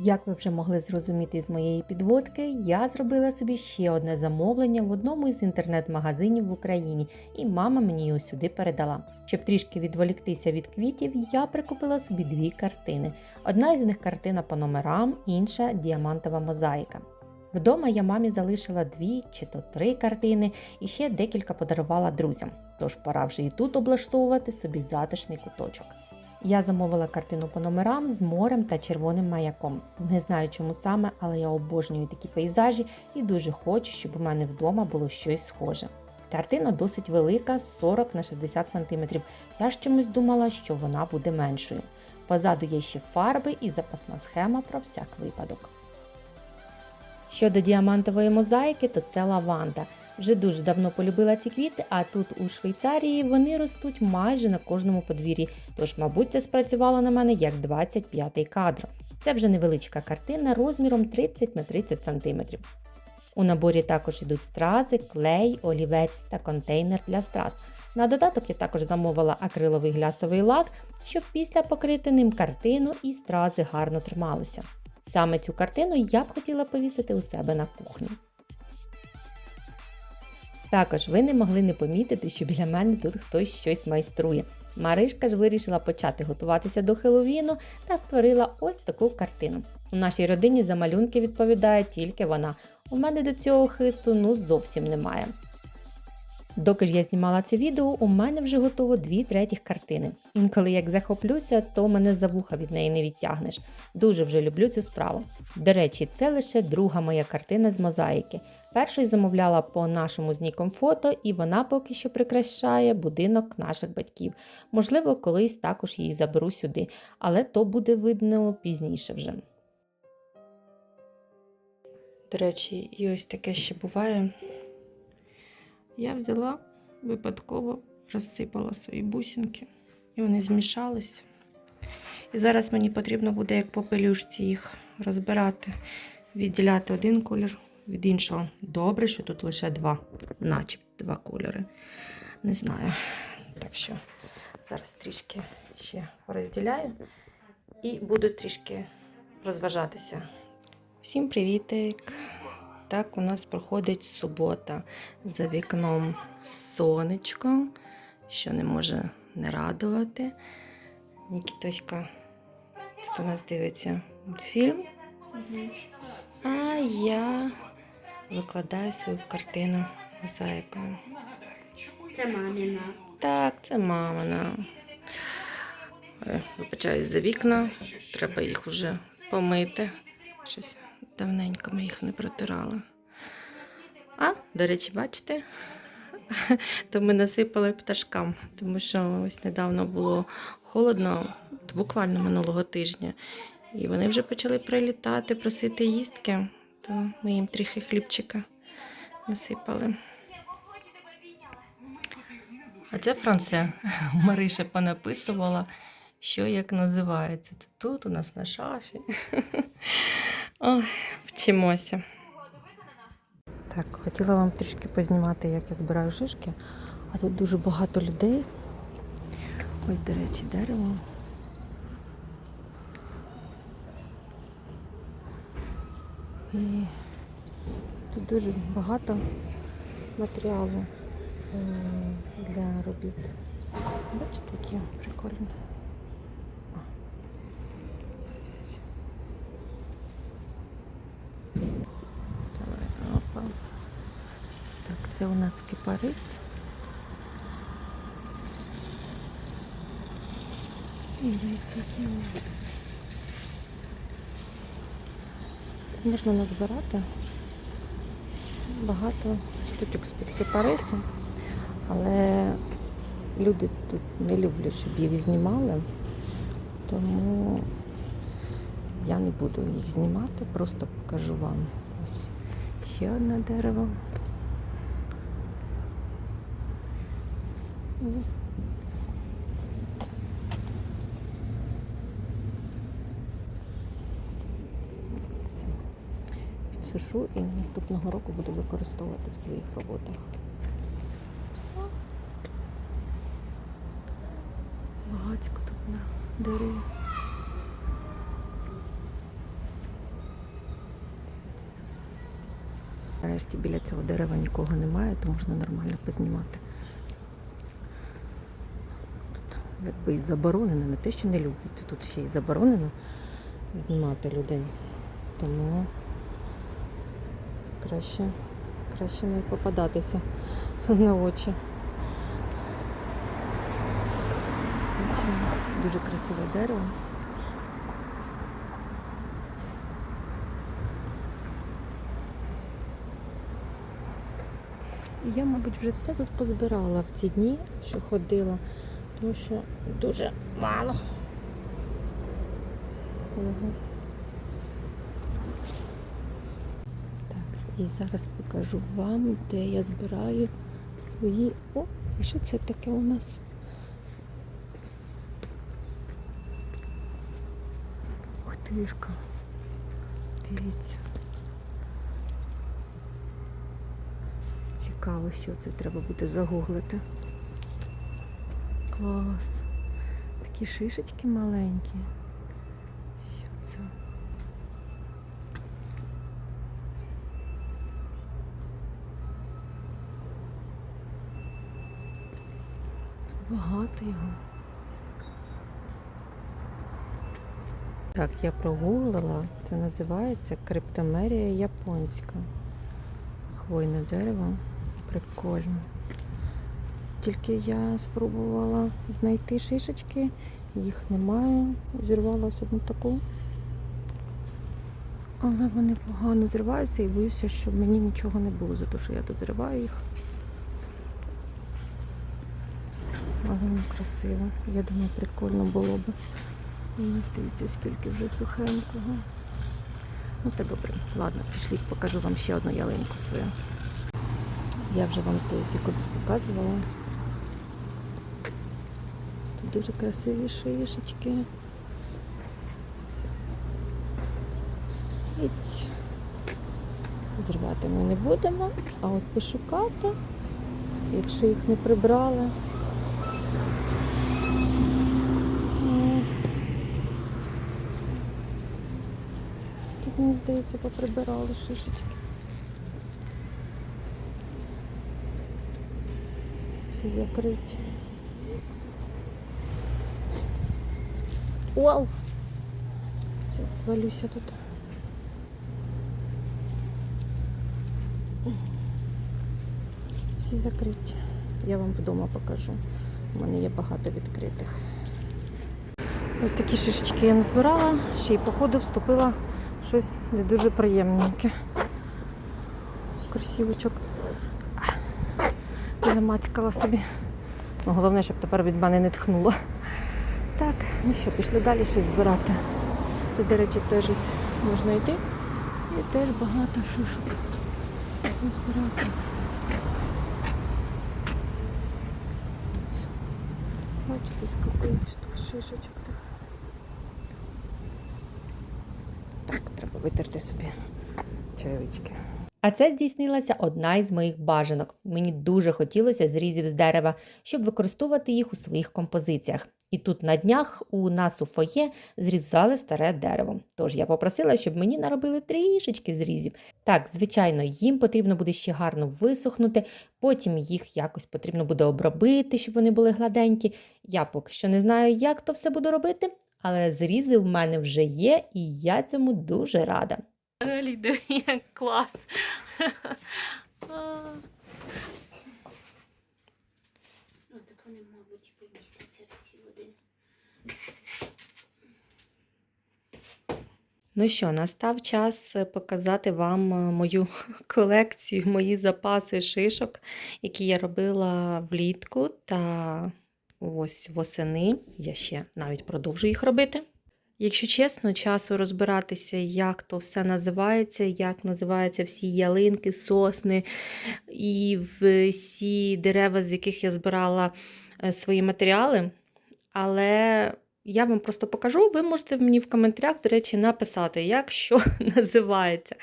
Як ви вже могли зрозуміти з моєї підводки, я зробила собі ще одне замовлення в одному із інтернет-магазинів в Україні, і мама мені його сюди передала. Щоб трішки відволіктися від квітів, я прикупила собі дві картини. Одна із них картина по номерам, інша діамантова мозаїка. Вдома я мамі залишила дві чи то три картини і ще декілька подарувала друзям. Тож пора вже і тут облаштовувати собі затишний куточок. Я замовила картину по номерам з морем та червоним маяком. Не знаю чому саме, але я обожнюю такі пейзажі і дуже хочу, щоб у мене вдома було щось схоже. Картина досить велика 40 на 60 см. Я ж чомусь думала, що вона буде меншою. Позаду є ще фарби і запасна схема про всяк випадок. Щодо діамантової мозаїки, то це лаванда. Вже дуже давно полюбила ці квіти, а тут у Швейцарії вони ростуть майже на кожному подвір'ї, тож, мабуть, це спрацювало на мене як 25-й кадр. Це вже невеличка картина розміром 30 на 30 см. У наборі також ідуть стрази, клей, олівець та контейнер для страз. На додаток я також замовила акриловий глясовий лак, щоб після покрити ним картину і стрази гарно трималися. Саме цю картину я б хотіла повісити у себе на кухні. Також ви не могли не помітити, що біля мене тут хтось щось майструє. Маришка ж вирішила почати готуватися до Хеллоуіну та створила ось таку картину. У нашій родині за малюнки відповідає тільки вона. У мене до цього хисту ну зовсім немає. Доки ж я знімала це відео, у мене вже готово дві третіх картини. Інколи як захоплюся, то мене за вуха від неї не відтягнеш. Дуже вже люблю цю справу. До речі, це лише друга моя картина з мозаїки. Першу я замовляла по нашому з Ніком фото, і вона поки що прикрашає будинок наших батьків. Можливо, колись також її заберу сюди, але то буде видно пізніше вже. До речі, і ось таке ще буває. Я взяла випадково, розсипала свої бусинки, і вони змішались. І зараз мені потрібно буде, як по пелюшці, їх розбирати, відділяти один колір від іншого. Добре, що тут лише два, начебто два кольори. Не знаю. Так що зараз трішки ще розділяю і буду трішки розважатися. Всім привітик! Так у нас проходить субота. За вікном сонечко, що не може не радувати. Нікітоська тут у нас дивиться мультфільм. А я викладаю свою картину мозаїкою. Це маміна. Так, це мамина. Е, Вибачаюсь за вікна. Треба їх уже помити. Щось давненько ми їх не протирали. А, до речі, бачите? То ми насипали пташкам, тому що ось недавно було холодно, буквально минулого тижня. І вони вже почали прилітати, просити їстки, то ми їм трохи хлібчика насипали. А це Франце. Мариша понаписувала, що як називається. Тут у нас на шафі. Ой, вчимося. Так, хотіла вам трішки познімати, як я збираю шишки, а тут дуже багато людей. Ось, до речі, дерево. І тут дуже багато матеріалу е, для робіт. Бачите, які прикольні. Так, це у нас кипарис. І яйця кіно. Це можна назбирати багато штучок з-під кипарису, але люди тут не люблять, щоб їх знімали, тому я не буду їх знімати, просто покажу вам. Ось ще одне дерево. збережу і наступного року буду використовувати в своїх роботах. Багатько тут на дереві. Нарешті біля цього дерева нікого немає, то можна нормально познімати. Тут якби і заборонено, не те, що не люблять, тут ще й заборонено знімати людей. Тому краще, краще не попадатися на очі. Дуже красиве дерево. І я, мабуть, вже все тут позбирала в ці дні, що ходила, тому що дуже мало. Ого. Так, і зараз покажу вам, де я збираю свої. О, а що це таке у нас? Ух тишка. Дивіться. Цікаво, що це треба буде загуглити. Клас. Такі шишечки маленькі. Що це? Тут багато його. Так, я прогуглила. Це називається криптомерія японська. Хвойне дерево. Прикольно. Тільки я спробувала знайти шишечки, їх немає. Зірвала ось одну таку. Але вони погано зриваються і боюся, щоб мені нічого не було за те, що я тут зриваю їх. Але воно красиво. Я думаю, прикольно було б. Мені здається, скільки вже сухенького. Ну та добре. Ладно, пішліть, покажу вам ще одну ялинку свою. Я вже вам, здається, кудись показувала. Тут дуже красиві шишечки. Зривати ми не будемо, а от пошукати, якщо їх не прибрали. Тут, мені здається, поприбирали шишечки. Всі закриті. Вау! Зараз свалюся тут. Всі закриті. Я вам вдома покажу. У мене є багато відкритих. Ось такі шишечки я назбирала, ще й походу вступила в щось не дуже приємненьке. Красивочок. Замацькала собі. Ну, головне, щоб тепер від мене не тхнуло. Так, ну що, пішли далі щось збирати. Тут, до речі, теж можна йти. І теж багато шишок. Збирати. Бачите, скільки тут шишечок тих. Так, треба витерти собі черевички. А це здійснилася одна із моїх бажанок. Мені дуже хотілося зрізів з дерева, щоб використовувати їх у своїх композиціях. І тут на днях у нас у фоє зрізали старе дерево. Тож я попросила, щоб мені наробили трішечки зрізів. Так, звичайно, їм потрібно буде ще гарно висохнути, потім їх якось потрібно буде обробити, щоб вони були гладенькі. Я поки що не знаю, як то все буду робити, але зрізи в мене вже є, і я цьому дуже рада. Взагалі, диви, клас. Ну, так вони, мабуть, помістяться всі в один. Ну що, настав час показати вам е, мою колекцію, мої запаси шишок, які я робила влітку та ось восени. Я ще навіть продовжую їх робити. Якщо чесно, часу розбиратися, як то все називається, як називаються всі ялинки, сосни і всі дерева, з яких я збирала е, свої матеріали. Але я вам просто покажу. Ви можете мені в коментарях, до речі, написати, як що називається.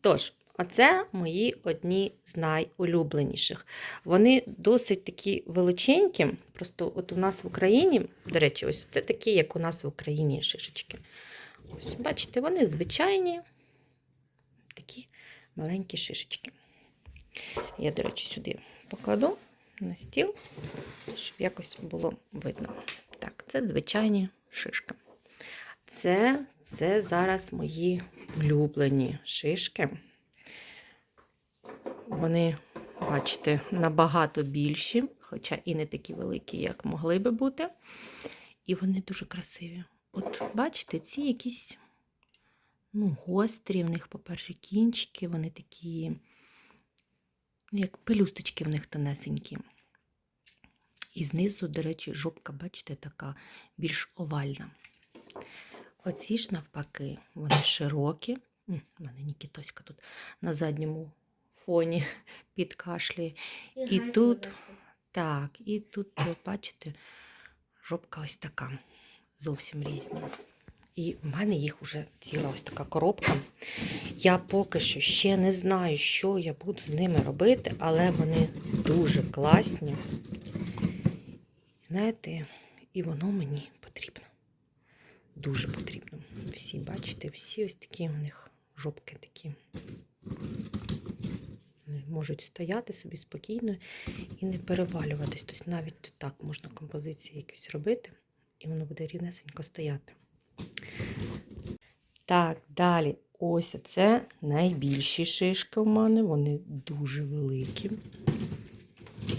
Тож, оце мої одні з найулюбленіших. Вони досить такі величенькі. Просто от у нас в Україні, до речі, ось це такі, як у нас в Україні шишечки. Ось, бачите, вони звичайні, такі маленькі шишечки. Я, до речі, сюди покладу на стіл, щоб якось було видно. Так, це звичайні шишки. Це, це зараз мої улюблені шишки. Вони, бачите, набагато більші, хоча і не такі великі, як могли би бути. І вони дуже красиві. От бачите, ці якісь ну, гострі, в них, по-перше, кінчики, вони такі, як пелюсточки в них тонесенькі. І знизу, до речі, жопка, бачите, така більш овальна. Оці ж навпаки, вони широкі. У мене Нікітоська тут на задньому фоні підкашлює. І тут- Так, і тут, ви бачите, жопка ось така, зовсім різні. І в мене їх вже ціла ось така коробка. Я поки що ще не знаю, що я буду з ними робити, але вони дуже класні. Знаєте, і воно мені потрібно. Дуже потрібно. Всі, бачите, всі ось такі у них жопки такі. Можуть стояти собі спокійно і не перевалюватись. Тобто навіть так можна композиції якісь робити, і воно буде рівнесенько стояти. Так, далі. Ось це найбільші шишки в мене. Вони дуже великі.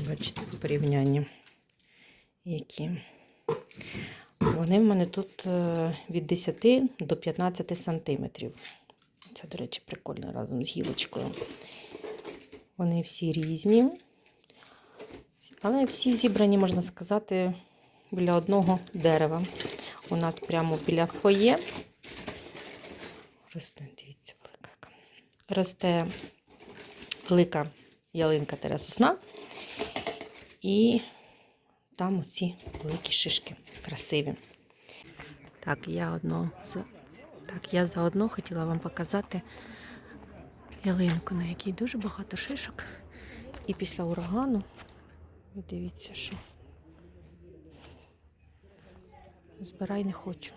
Бачите, в порівнянні. Які. Вони в мене тут е, від 10 до 15 сантиметрів. Це, до речі, прикольно разом з гілочкою. Вони всі різні. Але всі зібрані, можна сказати, біля одного дерева. У нас прямо біля фоє. Росте, дивіться, велика. Росте велика ялинка Тересосна. І там оці великі шишки красиві. Так, я одно так, я заодно хотіла вам показати ялинку, на якій дуже багато шишок. І після урагану, ви дивіться, що збирай не хочу.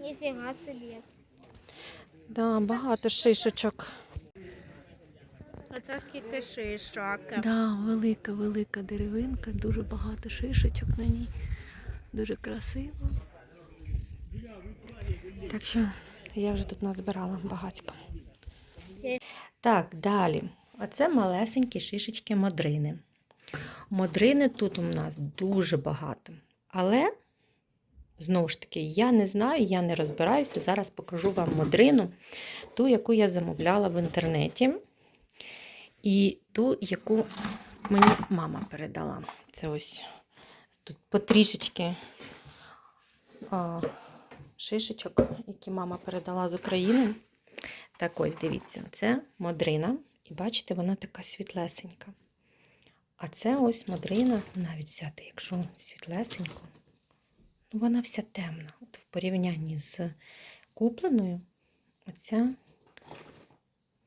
Ніфіга собі. Да, багато шишечок. Оце скільки шишок. Да, велика, велика деревинка, дуже багато шишечок на ній. Дуже красиво. Так що я вже тут назбирала багатько. Так, далі. Оце малесенькі шишечки модрини. Модрини тут у нас дуже багато. Але, знову ж таки, я не знаю, я не розбираюся. Зараз покажу вам модрину, ту, яку я замовляла в інтернеті. І ту, яку мені мама передала. Це ось тут потрішечки шишечок, які мама передала з України. Так ось, дивіться, це модрина. І бачите, вона така світлесенька. А це ось модрина, навіть взяти, якщо світлесеньку, ну, вона вся темна. От в порівнянні з купленою, оця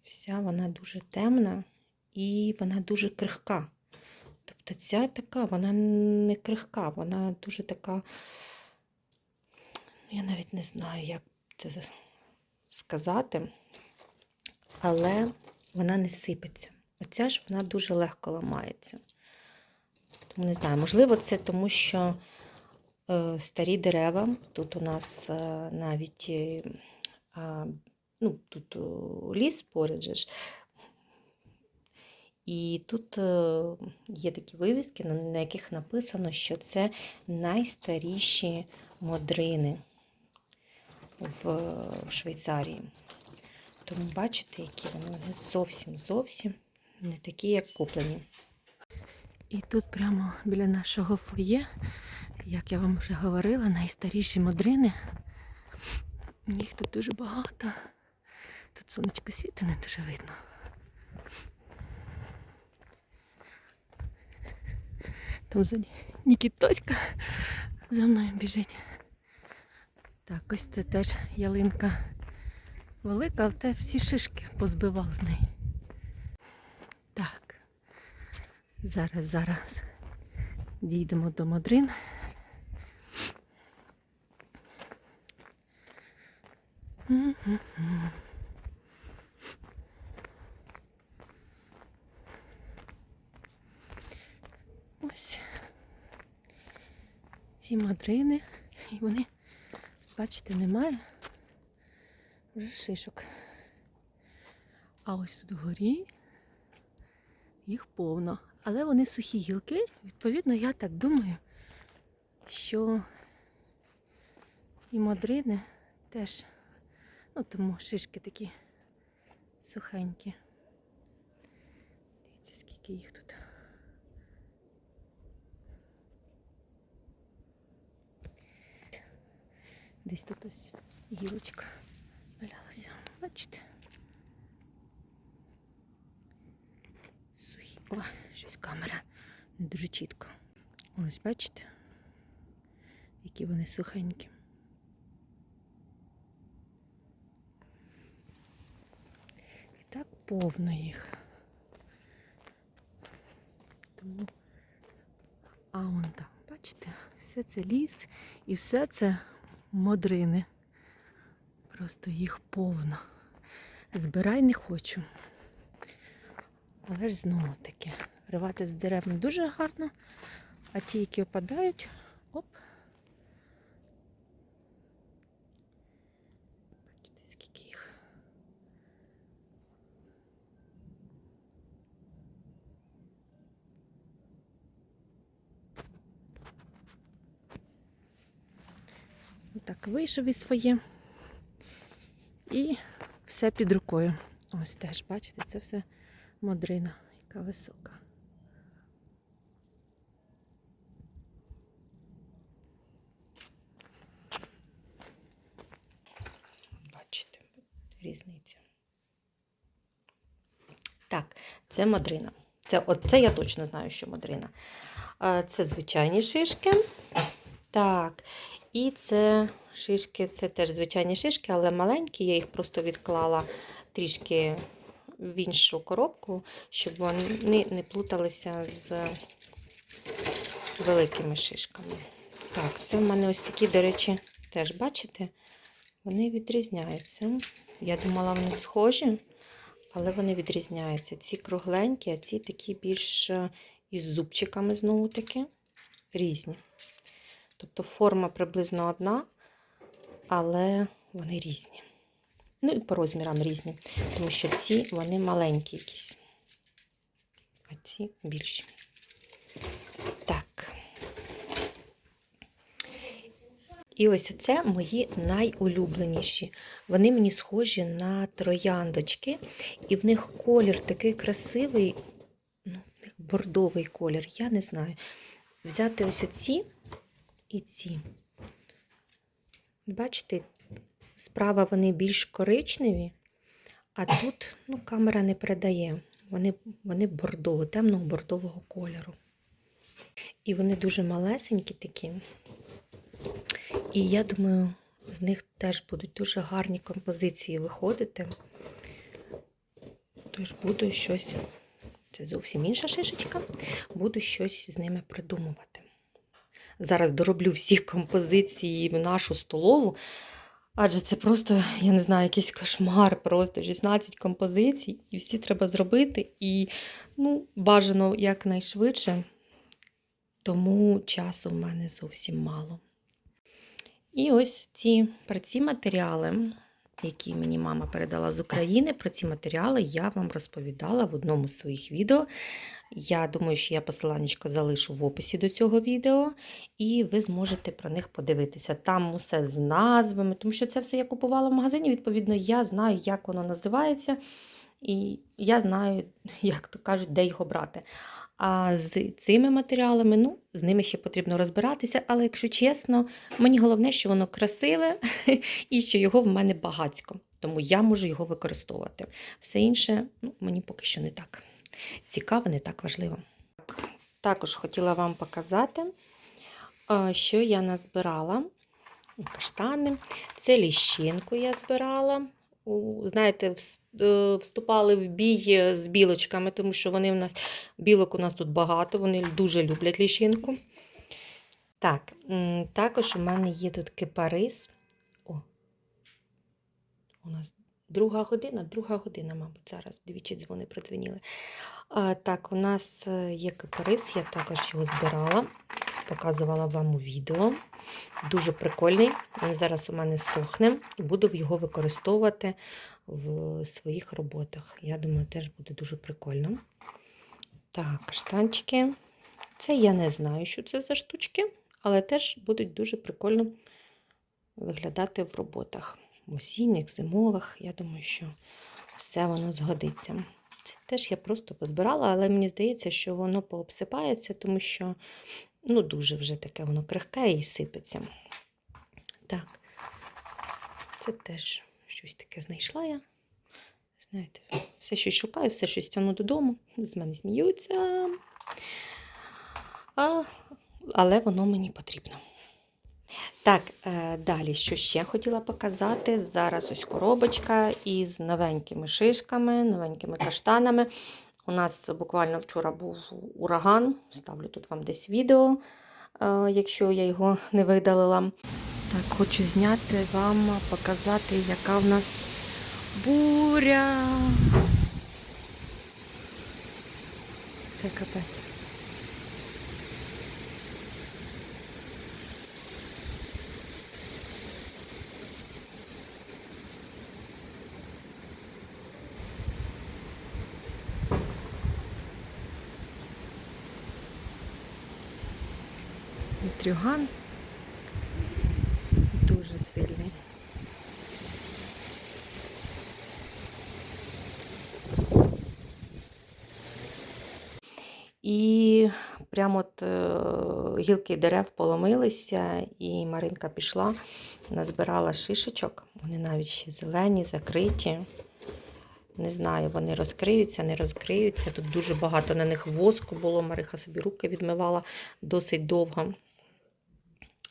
вся вона дуже темна і вона дуже крихка. Тобто ця така, вона не крихка, вона дуже така, ну, я навіть не знаю, як це сказати, але вона не сипеться. Оця ж вона дуже легко ламається. Тому не знаю, можливо, це тому, що е, старі дерева, тут у нас е, навіть е, ну, тут о, ліс поряд. І тут е, є такі вивіски, на яких написано, що це найстаріші модрини в, в Швейцарії. Тому бачите, які вони, вони зовсім зовсім не такі, як куплені. І тут прямо біля нашого фоє, як я вам вже говорила, найстаріші модрини. Їх тут дуже багато. Тут сонечко світа не дуже видно. Там ззаді Нікітоська за мною біжить. Так, ось це теж ялинка велика, але всі шишки позбивав з неї. Так, зараз, зараз дійдемо до Модрин. Ось ці мадрини і вони бачите, немає вже шишок. А ось тут вгорі їх повно. Але вони сухі гілки. Відповідно, я так думаю, що і мадрини теж, ну тому шишки такі сухенькі. Дивіться, скільки їх тут. Десь тут ось гілочка валялася. Бачите? Сухі. О, щось камера не дуже чітко. Ось, бачите? Які вони сухенькі. І так повно їх. Тому. А вон там, бачите, все це ліс і все це модрини. Просто їх повно. Збирай не хочу. Але ж знову таки, ривати з дерев не дуже гарно, а ті, які опадають, оп. Бачите, скільки їх. Так, вийшов із своє. І все під рукою. Ось теж, бачите, це все модрина, яка висока. Бачите, різниця. Так, це модрина. Це, це я точно знаю, що модрина. Це звичайні шишки. Так, і це шишки, це теж звичайні шишки, але маленькі. Я їх просто відклала трішки в іншу коробку, щоб вони не плуталися з великими шишками. Так, це в мене ось такі, до речі, теж бачите, вони відрізняються. Я думала, вони схожі, але вони відрізняються. Ці кругленькі, а ці такі більш е, із зубчиками знову таки різні. Тобто форма приблизно одна, але вони різні. Ну і по розмірам різні, тому що ці вони маленькі якісь, а ці більші. Так. І ось це мої найулюбленіші. Вони мені схожі на трояндочки, і в них колір такий красивий, ну, в них бордовий колір, я не знаю. Взяти ось оці і ці. Бачите, справа вони більш коричневі, а тут ну, камера не передає. Вони, вони бордово, темного бордового кольору. І вони дуже малесенькі такі. І я думаю, з них теж будуть дуже гарні композиції виходити. Тож буду щось, це зовсім інша шишечка, буду щось з ними придумувати. Зараз дороблю всі композиції в нашу столову, адже це просто, я не знаю, якийсь кошмар, просто 16 композицій, і всі треба зробити. І ну, бажано якнайшвидше, тому часу в мене зовсім мало. І ось ці про ці матеріали, які мені мама передала з України, про ці матеріали я вам розповідала в одному з своїх відео. Я думаю, що я посиланнячко залишу в описі до цього відео, і ви зможете про них подивитися. Там усе з назвами, тому що це все я купувала в магазині. Відповідно, я знаю, як воно називається, і я знаю, як то кажуть, де його брати. А з цими матеріалами, ну, з ними ще потрібно розбиратися, але якщо чесно, мені головне, що воно красиве і що його в мене багацько. Тому я можу його використовувати. Все інше ну, мені поки що не так цікаво, не так важливо. Також хотіла вам показати, що я назбирала. Каштани. Це ліщинку я збирала. Знаєте, е, вступали в бій з білочками, тому що вони в нас білок у нас тут багато, вони дуже люблять ліщинку. Так, також у мене є тут кипарис. О, у нас друга година, друга година, мабуть, зараз двічі дзвони продзвеніли. Так, у нас е, є кипарис, я також його збирала. показувала вам у відео. Дуже прикольний. Він зараз у мене сохне і буду його використовувати в своїх роботах. Я думаю, теж буде дуже прикольно. Так, каштанчики. Це я не знаю, що це за штучки, але теж будуть дуже прикольно виглядати в роботах. В осінніх, зимових. Я думаю, що все воно згодиться. Це теж я просто позбирала, але мені здається, що воно пообсипається, тому що ну, дуже вже таке воно крихке і сипеться. Так, це теж щось таке знайшла я. Знаєте, все щось шукаю, все щось тягну додому. З мене сміються. А, але воно мені потрібно. Так, е, далі, що ще хотіла показати. Зараз ось коробочка із новенькими шишками, новенькими каштанами. У нас буквально вчора був ураган. Ставлю тут вам десь відео, е, якщо я його не видалила. Так, хочу зняти вам, показати, яка в нас буря. Це капець. Вітрюган дуже сильний. І прямо от е, гілки дерев поломилися, і Маринка пішла, назбирала шишечок. Вони навіть ще зелені, закриті. Не знаю, вони розкриються, не розкриються. Тут дуже багато на них воску було. Мариха собі руки відмивала досить довго.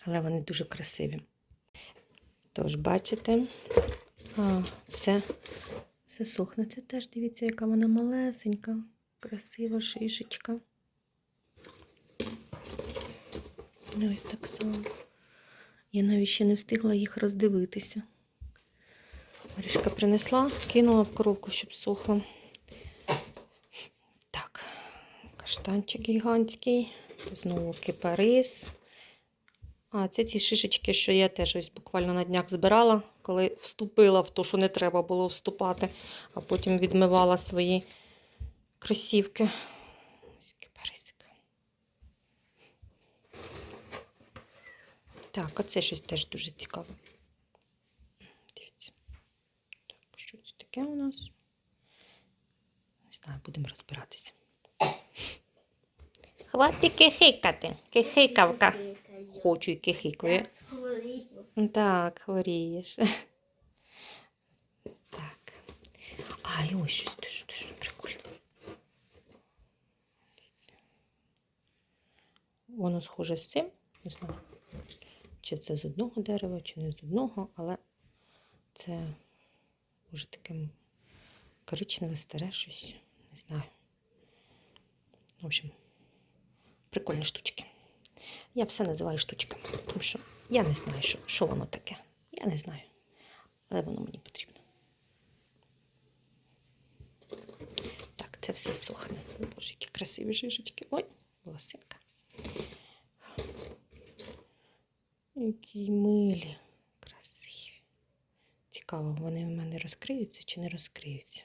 Але вони дуже красиві. Тож, бачите, а, все, все сохне. Це теж дивіться, яка вона малесенька, красива шишечка. І Ось так само. Я навіть ще не встигла їх роздивитися. Марішка принесла, кинула в коробку, щоб сохло. Так, каштанчик гігантський. Знову кипарис. А, це ці шишечки, що я теж ось буквально на днях збирала, коли вступила в те, що не треба було вступати, а потім відмивала свої кросівки. Ось кипарисик. Так, оце щось теж дуже цікаве. Дивіться. Так, що це таке у нас? Не знаю, будемо розбиратися. Хватить кихикати. Кихикавка. Хочу і кихикаю. Так, хворієш. Так. А, і ось щось дуже дуже прикольне. Воно схоже з цим. Не знаю, чи це з одного дерева, чи не з одного, але це вже таке коричневе старе щось. Не знаю. В общем, прикольні штучки. Я все називаю штучками, тому що я не знаю, що, що воно таке. Я не знаю. Але воно мені потрібно. Так, це все сохне. Боже, які красиві жижечки. Ой, волосинка. Які милі, красиві. Цікаво, вони в мене розкриються чи не розкриються.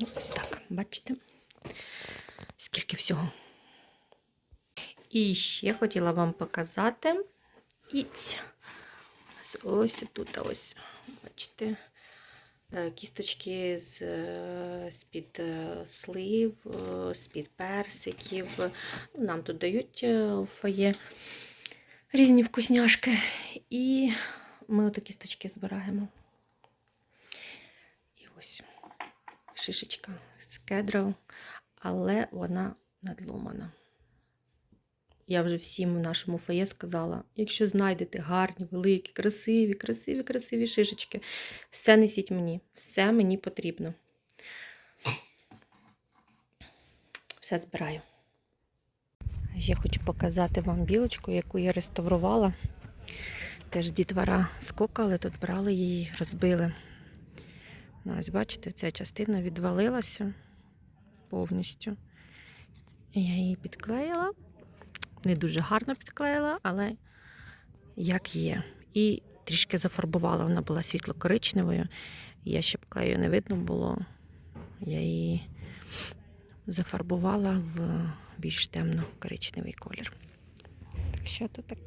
Ну, ось так, бачите, скільки всього. І ще хотіла вам показати. І. Ось, тут ось, бачите, кісточки з, е, з-під е, слив, е, з-під персиків. Нам тут дають е, фоє різні вкусняшки. І ми ото кісточки збираємо. І ось шишечка з кедру, але вона надломана. Я вже всім в нашому фоє сказала: якщо знайдете гарні, великі, красиві, красиві, красиві шишечки, все несіть мені, все мені потрібно. Все збираю. Ще хочу показати вам білочку, яку я реставрувала. Теж дітвора скокали, тут брали її, розбили. Ну, ось бачите, ця частина відвалилася повністю. Я її підклеїла Не дуже гарно підклеїла, але як є. І трішки зафарбувала, вона була світло-коричневою. Я щоб клею не видно було. Я її зафарбувала в більш темно-коричневий колір. Так що то так.